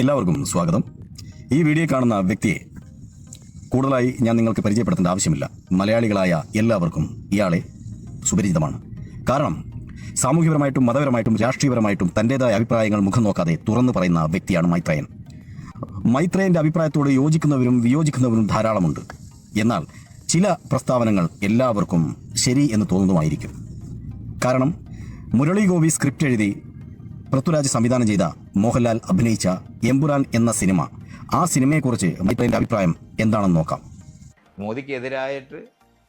എല്ലാവർക്കും സ്വാഗതം. ഈ വീഡിയോ കാണുന്ന വ്യക്തിയെ കൂടുതലായി ഞാൻ നിങ്ങൾക്ക് പരിചയപ്പെടുത്തേണ്ട ആവശ്യമില്ല. മലയാളികളായ എല്ലാവർക്കും ഇയാളെ സുപരിചിതമാണ്. കാരണം സാമൂഹ്യപരമായിട്ടും മതപരമായിട്ടും രാഷ്ട്രീയപരമായിട്ടും തന്റെതായ അഭിപ്രായങ്ങൾ മുഖം നോക്കാതെ തുറന്നു പറയുന്ന വ്യക്തിയാണ് മൈത്രയൻ. മൈത്രയന്റെ അഭിപ്രായത്തോട് യോജിക്കുന്നവരും വിയോജിക്കുന്നവരും ധാരാളമുണ്ട്. എന്നാൽ ചില പ്രസ്താവനകൾ എല്ലാവർക്കും ശരി എന്ന് തോന്നുന്നതുമായിരിക്കും കാരണം മുരളി ഗോപി സ്ക്രിപ്റ്റ് എഴുതി പൃഥ്വിരാജ് സംവിധാനം ചെയ്ത മോഹൻലാൽ അഭിനയിച്ച എമ്പുരാൻ എന്ന സിനിമ. ആ സിനിമയെക്കുറിച്ച് മൈത്രേയന്റെ അഭിപ്രായം എന്താണെന്ന് നോക്കാം. മോദിക്കെതിരായിട്ട്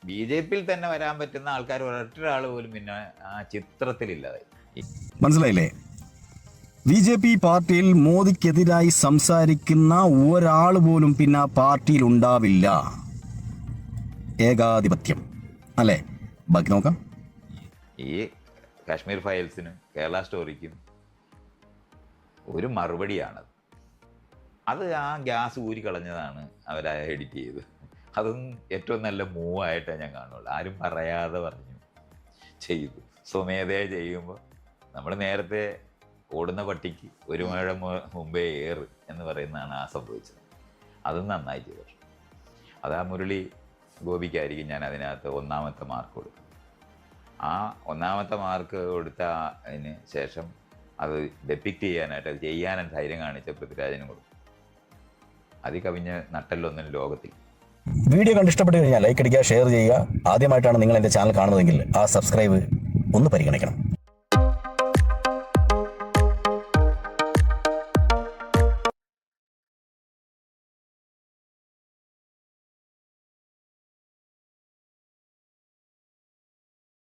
ബി ജെ പിയിൽ തന്നെ വരാൻ പറ്റുന്ന ആൾക്കാർ ഒരൊറ്റൊരാൾ പോലും പിന്നെ ആ ചിത്രത്തിലില്ലാതെ മനസ്സിലായില്ലേ? ബി ജെ പി പാർട്ടിയിൽ മോദിക്കെതിരായി സംസാരിക്കുന്ന ഒരാൾ പോലും പിന്നെ ആ പാർട്ടിയിൽ ഉണ്ടാവില്ല ഏകാധിപത്യം. അല്ലേ? ബാക്കി നോക്കാം. ഈ കാശ്മീർ ഫയൽസിനും കേരള സ്റ്റോറിക്കും ഒരു മറുപടിയാണത്. അത് ആ ഗ്യാസ് ഊരി കളഞ്ഞതാണ് അവർ എഡിറ്റ് ചെയ്ത് അതും ഏറ്റവും നല്ല മൂവായിട്ടേ ഞാൻ കാണുള്ളൂ. ആരും പറയാതെ പറഞ്ഞു ചെയ്തു. സ്വമേധയെ ചെയ്യുമ്പോൾ നമ്മൾ നേരത്തെ ഓടുന്ന പട്ടിക്ക് ഒരു മഴ മുമ്പേ ഏറ് എന്ന് പറയുന്നതാണ് ആ സംഭവിച്ചത്. അതും നന്നായി ചെയ്തു. അത് ആ മുരളി ഗോപിക്കായിരിക്കും ഞാൻ അതിനകത്ത് ഒന്നാമത്തെ മാർക്ക് കൊടുക്കും ആ ഒന്നാമത്തെ മാർക്ക് കൊടുത്ത അതിന് ശേഷം അത് ഡെപ്പിക്റ്റ് ചെയ്യാനായിട്ട് അത് ചെയ്യാനും ധൈര്യം കാണിച്ച പൃഥ്വിരാജനും കൊടുക്കും. അത് കവിഞ്ഞ നട്ടല്ലൊന്നും ലോകത്തിൽ. വീഡിയോ കണ്ട് ഇഷ്ടപ്പെട്ട് കഴിഞ്ഞാൽ ലൈക്ക് അടിക്കുക ഷെയർ ചെയ്യുക. ആദ്യമായിട്ടാണ് നിങ്ങൾ എന്റെ ചാനൽ കാണുന്നതെങ്കിൽ ആ സബ്സ്ക്രൈബ് ഒന്ന് പരിഗണിക്കണം.